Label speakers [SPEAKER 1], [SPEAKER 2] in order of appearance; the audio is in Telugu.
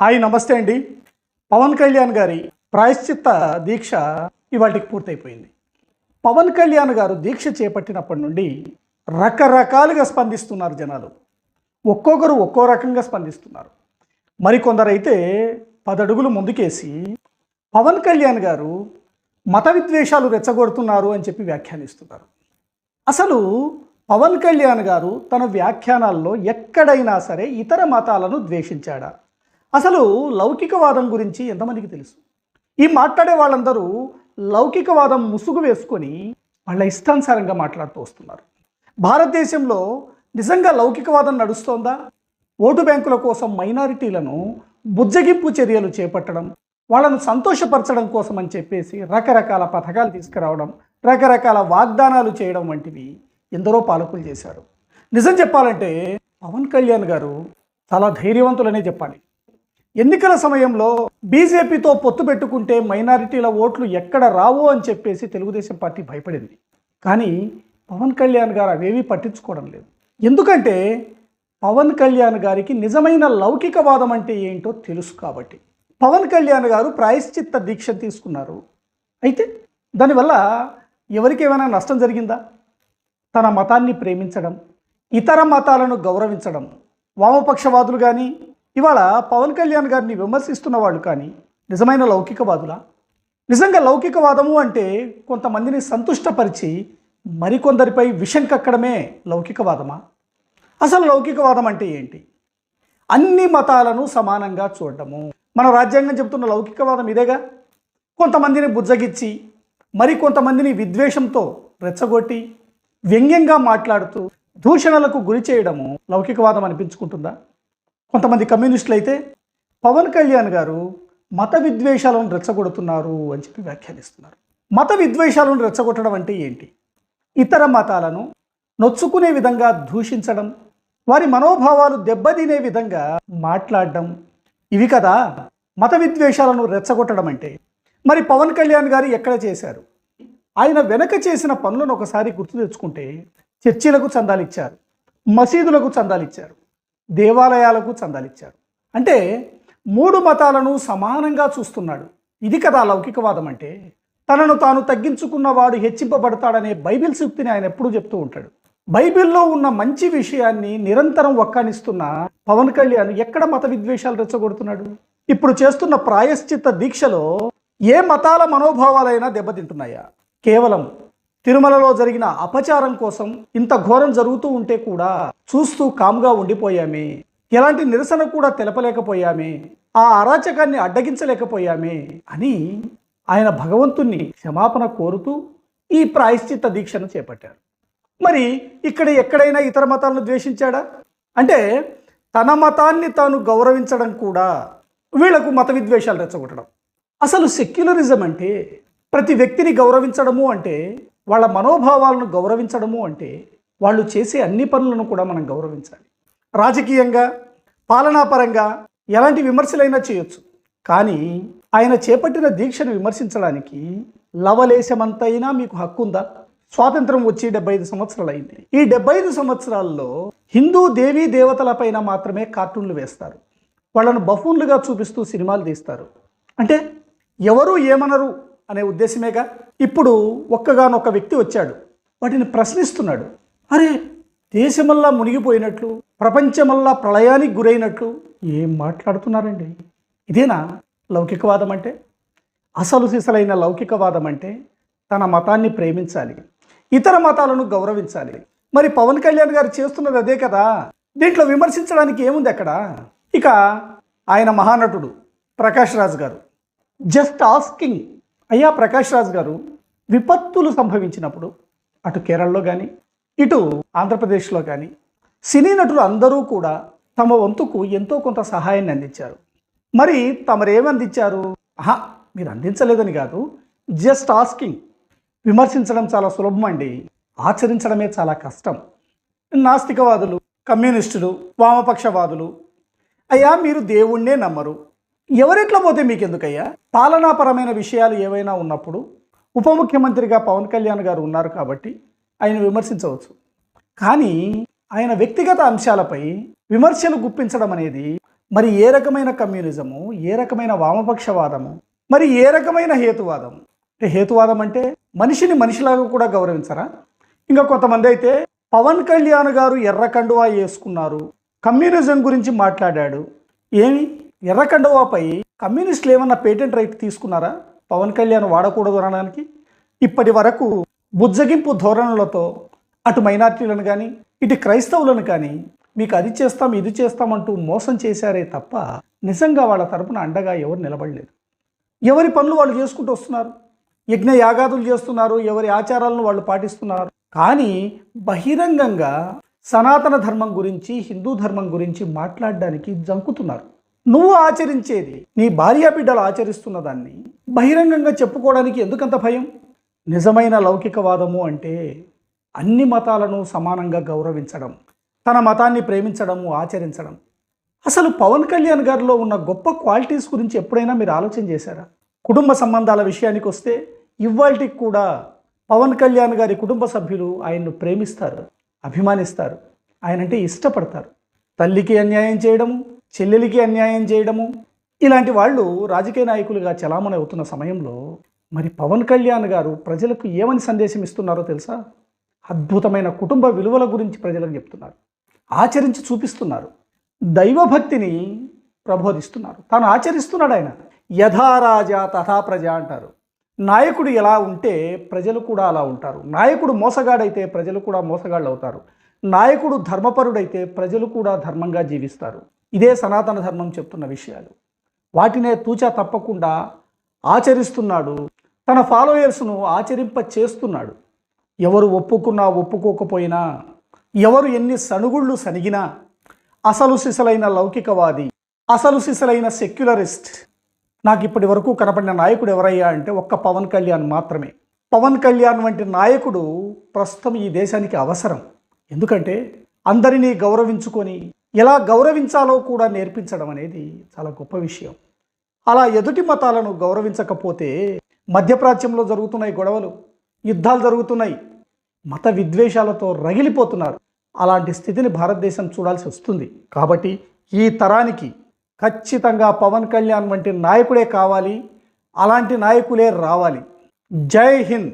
[SPEAKER 1] హాయ్ నమస్తే అండి. పవన్ కళ్యాణ్ గారి ప్రాయశ్చిత్త దీక్ష ఇవాటికి పూర్తయిపోయింది. పవన్ కళ్యాణ్ గారు దీక్ష చేపట్టినప్పటి నుండి రకరకాలుగా స్పందిస్తున్నారు జనాలు. ఒక్కొక్కరు ఒక్కో రకంగా స్పందిస్తున్నారు. మరికొందరైతే పదడుగులు ముందుకేసి పవన్ కళ్యాణ్ గారు మత విద్వేషాలు రెచ్చగొడుతున్నారు అని చెప్పి వ్యాఖ్యానిస్తున్నారు. అసలు పవన్ కళ్యాణ్ గారు తన వ్యాఖ్యానాల్లో ఎక్కడైనా సరే ఇతర మతాలను ద్వేషించాడా? అసలు లౌకికవాదం గురించి ఎంతమందికి తెలుసు? ఈ మాట్లాడే వాళ్ళందరూ లౌకికవాదం ముసుగు వేసుకొని వాళ్ళ ఇష్టానుసారంగా మాట్లాడుతూ వస్తున్నారు. భారతదేశంలో నిజంగా లౌకికవాదం నడుస్తోందా? ఓటు బ్యాంకుల కోసం మైనారిటీలను బుజ్జగింపు చర్యలు చేపట్టడం వాళ్ళను సంతోషపరచడం కోసం అని చెప్పేసి రకరకాల పథకాలు తీసుకురావడం రకరకాల వాగ్దానాలు చేయడం వంటివి ఎందరో పాలకులు చేశారు. నిజం చెప్పాలంటే పవన్ కళ్యాణ్ గారు చాలా ధైర్యవంతులనే చెప్పాలి. ఎన్నికల సమయంలో బీజేపీతో పొత్తు పెట్టుకుంటే మైనారిటీల ఓట్లు ఎక్కడ రావు అని చెప్పేసి తెలుగుదేశం పార్టీ భయపడింది. కానీ పవన్ కళ్యాణ్ గారు అవేమీ పట్టించుకోవడం లేదు. ఎందుకంటే పవన్ కళ్యాణ్ గారికి నిజమైన లౌకికవాదం అంటే ఏంటో తెలుసు కాబట్టి. పవన్ కళ్యాణ్ గారు ప్రాయశ్చిత్త దీక్ష తీసుకున్నారు. అయితే దానివల్ల ఎవరికి ఏమైనా నష్టం జరిగిందా? తన మతాన్ని ప్రేమించడం ఇతర మతాలను గౌరవించడం వామపక్షవాదులు కానీ ఇవాళ పవన్ కళ్యాణ్ గారిని విమర్శిస్తున్న వాళ్ళు కానీ నిజమైన లౌకికవాదులా? నిజంగా లౌకికవాదము అంటే కొంతమందిని సంతుష్టపరిచి మరికొందరిపై విషం కక్కడమే లౌకికవాదమా? అసలు లౌకికవాదం అంటే ఏంటి? అన్ని మతాలను సమానంగా చూడడము. మన రాజ్యాంగం చెబుతున్న లౌకికవాదం ఇదేగా? కొంతమందిని బుజ్జగిచ్చి మరి కొంతమందిని విద్వేషంతో రెచ్చగొట్టి వ్యంగ్యంగా మాట్లాడుతూ దూషణలకు గురి చేయడము లౌకికవాదం అనిపించుకుంటుందా? కొంతమంది కమ్యూనిస్టులు అయితే పవన్ కళ్యాణ్ గారు మత విద్వేషాలను రెచ్చగొడుతున్నారు అని చెప్పి వ్యాఖ్యానిస్తున్నారు. మత విద్వేషాలను రెచ్చగొట్టడం అంటే ఏంటి? ఇతర మతాలను నొచ్చుకునే విధంగా దూషించడం వారి మనోభావాలు దెబ్బతినే విధంగా మాట్లాడడం ఇవి కదా మత విద్వేషాలను రెచ్చగొట్టడం అంటే. మరి పవన్ కళ్యాణ్ గారు ఎక్కడ చేశారు? ఆయన వెనక చేసిన పనులను ఒకసారి గుర్తు తెచ్చుకుంటే చర్చిలకు చందాలిచ్చారు మసీదులకు చందాలిచ్చారు దేవాలయాలకు చందాలిచ్చారు అంటే మూడు మతాలను సమానంగా చూస్తున్నాడు. ఇది కదా లౌకికవాదం అంటే. తనను తాను తగ్గించుకున్నవాడు హెచ్చింపబడతాడనే బైబిల్ సూక్తిని ఆయన ఎప్పుడూ చెప్తూ ఉంటాడు. బైబిల్లో ఉన్న మంచి విషయాన్ని నిరంతరం ఒక్కానిస్తున్న పవన్ కళ్యాణ్ ఎక్కడ మత విద్వేషాలు రెచ్చగొడుతున్నాడు? ఇప్పుడు చేస్తున్న ప్రాయశ్చిత్త దీక్షలో ఏ మతాల మనోభావాలైనా దెబ్బతింటున్నాయా? కేవలం తిరుమలలో జరిగిన అపచారం కోసం ఇంత ఘోరం జరుగుతూ ఉంటే కూడా చూస్తూ కామ్గా ఉండిపోయామే. ఎలాంటి నిరసన కూడా తెలపలేకపోయామే. ఆ అరాచకాన్ని అడ్డగించలేకపోయామే అని ఆయన భగవంతుణ్ణి క్షమాపణ కోరుతూ ఈ ప్రాయశ్చిత్త దీక్షను చేపట్టారు. మరి ఇక్కడ ఎక్కడైనా ఇతర మతాలను ద్వేషించాడా? అంటే తన మతాన్ని తాను గౌరవించడం కూడా వీళ్ళకు మత విద్వేషాలు రెచ్చగొట్టడం. అసలు సెక్యులరిజం అంటే ప్రతి వ్యక్తిని గౌరవించడము అంటే వాళ్ళ మనోభావాలను గౌరవించడము అంటే వాళ్ళు చేసే అన్ని పనులను కూడా మనం గౌరవించాలి. రాజకీయంగా పాలనాపరంగా ఎలాంటి విమర్శలైనా చేయొచ్చు. కానీ ఆయన చేపట్టిన దీక్షను విమర్శించడానికి లవలేశమంతైనా మీకు హక్కు ఉందా స్వాతంత్రం వచ్చి డెబ్బై ఐదు సంవత్సరాలు అయింది ఈ డెబ్బై ఐదు సంవత్సరాల్లో హిందూ దేవీ దేవతలపైన మాత్రమే కార్టూన్లు వేస్తారు. వాళ్ళను బఫూన్లుగా చూపిస్తూ సినిమాలు తీస్తారు. అంటే ఎవరు ఏమనరు. అనే ఉద్దేశమేగా? ఇప్పుడు ఒక్కగానొక్క వ్యక్తి వచ్చాడు. వాటిని ప్రశ్నిస్తున్నాడు. అరే దేశమల్లా మునిగిపోయినట్లు ప్రపంచమల్లా ప్రళయానికి గురైనట్లు ఏం మాట్లాడుతున్నారండి? ఇదేనా లౌకికవాదం అంటే అసలు సిసలైన లౌకికవాదం అంటే తన మతాన్ని ప్రేమించాలి. ఇతర మతాలను గౌరవించాలి. మరి పవన్ కళ్యాణ్ గారు చేస్తున్నది అదే కదా? దీంట్లో విమర్శించడానికి ఏముంది అక్కడ? ఇక ఆయన మహానటుడు ప్రకాష్ రాజ్ గారు. Just asking. అయ్యా ప్రకాష్ రాజ్ గారు విపత్తులు సంభవించినప్పుడు అటు కేరళలో కానీ ఇటు ఆంధ్రప్రదేశ్లో కానీ సినీ నటులు అందరూ కూడా తమ వంతుకు ఎంతో కొంత సహాయాన్ని అందించారు. మరి తమరేమి అందించారు? ఆహా మీరు అందించలేదని కాదు జస్ట్ ఆస్కింగ్. విమర్శించడం చాలా సులభం అండి. ఆచరించడమే చాలా కష్టం. నాస్తికవాదులు కమ్యూనిస్టులు వామపక్షవాదులు. అయ్యా మీరు దేవుణ్ణే నమ్మరు. ఎవరెట్లా పోతే మీకెందుకయ్యా? పాలనాపరమైన విషయాలు ఏవైనా ఉన్నప్పుడు ఉప ముఖ్యమంత్రిగా పవన్ కళ్యాణ్ గారు ఉన్నారు కాబట్టి ఆయన విమర్శించవచ్చు. కానీ ఆయన వ్యక్తిగత అంశాలపై విమర్శలు గుప్పించడం అనేది మరి ఏ రకమైన కమ్యూనిజము ఏ రకమైన వామపక్షవాదము మరి ఏ రకమైన హేతువాదం అంటే హేతువాదం అంటే మనిషిని మనిషిలాగా కూడా గౌరవించరా? ఇంకా కొంతమంది అయితే పవన్ కళ్యాణ్ గారు ఎర్ర కండువా వేసుకున్నారు కమ్యూనిజం గురించి మాట్లాడాడు. ఏమి? ఎర్రకండవాపై కమ్యూనిస్టులు ఏమన్నా పేటెంట్ రైట్ తీసుకున్నారా? పవన్ కళ్యాణ్ వాడకూడదు అనడానికి? ఇప్పటి వరకు బుజ్జగింపు ధోరణులతో అటు మైనార్టీలను కానీ ఇటు క్రైస్తవులను కానీ మీకు అది చేస్తాం ఇది చేస్తామంటూ మోసం చేశారే తప్ప నిజంగా వాళ్ళ తరపున అండగా ఎవరు నిలబడలేదు. ఎవరి పనులు వాళ్ళు చేసుకుంటూ వస్తున్నారు? యజ్ఞ యాగాదులు చేస్తున్నారు ఎవరి ఆచారాలను వాళ్ళు పాటిస్తున్నారు? కానీ బహిరంగంగా సనాతన ధర్మం గురించి హిందూ ధర్మం గురించి మాట్లాడడానికి జంకుతున్నారు. నువ్వు ఆచరించేది నీ భార్యా బిడ్డలు ఆచరిస్తున్న దాన్ని బహిరంగంగా చెప్పుకోవడానికి ఎందుకంత భయం? నిజమైన లౌకికవాదము అంటే అన్ని మతాలను సమానంగా గౌరవించడం తన మతాన్ని ప్రేమించడము ఆచరించడం. అసలు పవన్ కళ్యాణ్ గారిలో ఉన్న గొప్ప క్వాలిటీస్ గురించి ఎప్పుడైనా మీరు ఆలోచన చేశారా? కుటుంబ సంబంధాల విషయానికి వస్తే ఇవాళకి కూడా పవన్ కళ్యాణ్ గారి కుటుంబ సభ్యులు ఆయన్ను ప్రేమిస్తారు అభిమానిస్తారు ఆయనంటే ఇష్టపడతారు. తల్లికి అన్యాయం చేయడము చెల్లెలికి అన్యాయం చేయడము? ఇలాంటి వాళ్ళు రాజకీయ నాయకులుగా చలామణి అవుతున్న సమయంలో మరి పవన్ కళ్యాణ్ గారు ప్రజలకు ఏమని సందేశం ఇస్తున్నారో తెలుసా? అద్భుతమైన కుటుంబ విలువల గురించి ప్రజలకు చెప్తున్నారు. ఆచరించి చూపిస్తున్నారు. దైవభక్తిని ప్రబోధిస్తున్నారు. తాను ఆచరిస్తున్నాడు ఆయన. యథారాజా తథా ప్రజ అంటారు. నాయకుడు ఎలా ఉంటే ప్రజలు కూడా అలా ఉంటారు. నాయకుడు మోసగాడైతే ప్రజలు కూడా మోసగాళ్ళు అవుతారు నాయకుడు ధర్మపరుడైతే ప్రజలు కూడా ధర్మంగా జీవిస్తారు. ఇదే సనాతన ధర్మం చెప్తున్న విషయాలు. వాటినే తూచా తప్పకుండా ఆచరిస్తున్నాడు. తన ఫాలోయర్స్ను ఆచరింప చేస్తున్నాడు ఎవరు ఒప్పుకున్నా ఒప్పుకోకపోయినా ఎవరు ఎన్ని సనుగుళ్ళు సనిగినా అసలు సిసలైన లౌకికవాది అసలు సిసలైన సెక్యులరిస్ట్ నాకు ఇప్పటి వరకు కనపడిన నాయకుడు ఎవరయ్యా అంటే ఒక్క పవన్ కళ్యాణ్ మాత్రమే. పవన్ కళ్యాణ్ వంటి నాయకుడు ప్రస్తుతం ఈ దేశానికి అవసరం. ఎందుకంటే అందరినీ గౌరవించుకొని ఎలా గౌరవించాలో కూడా నేర్పించడం అనేది చాలా గొప్ప విషయం. అలా ఎదుటి మతాలను గౌరవించకపోతే మధ్యప్రాచ్యంలో జరుగుతున్నాయి గొడవలు యుద్ధాలు జరుగుతున్నాయి మత విద్వేషాలతో రగిలిపోతున్నారు. అలాంటి స్థితిని భారతదేశం చూడాల్సి వస్తుంది. కాబట్టి ఈ తరానికి ఖచ్చితంగా పవన్ కళ్యాణ్ వంటి నాయకుడే కావాలి అలాంటి నాయకులే రావాలి. జై హింద్!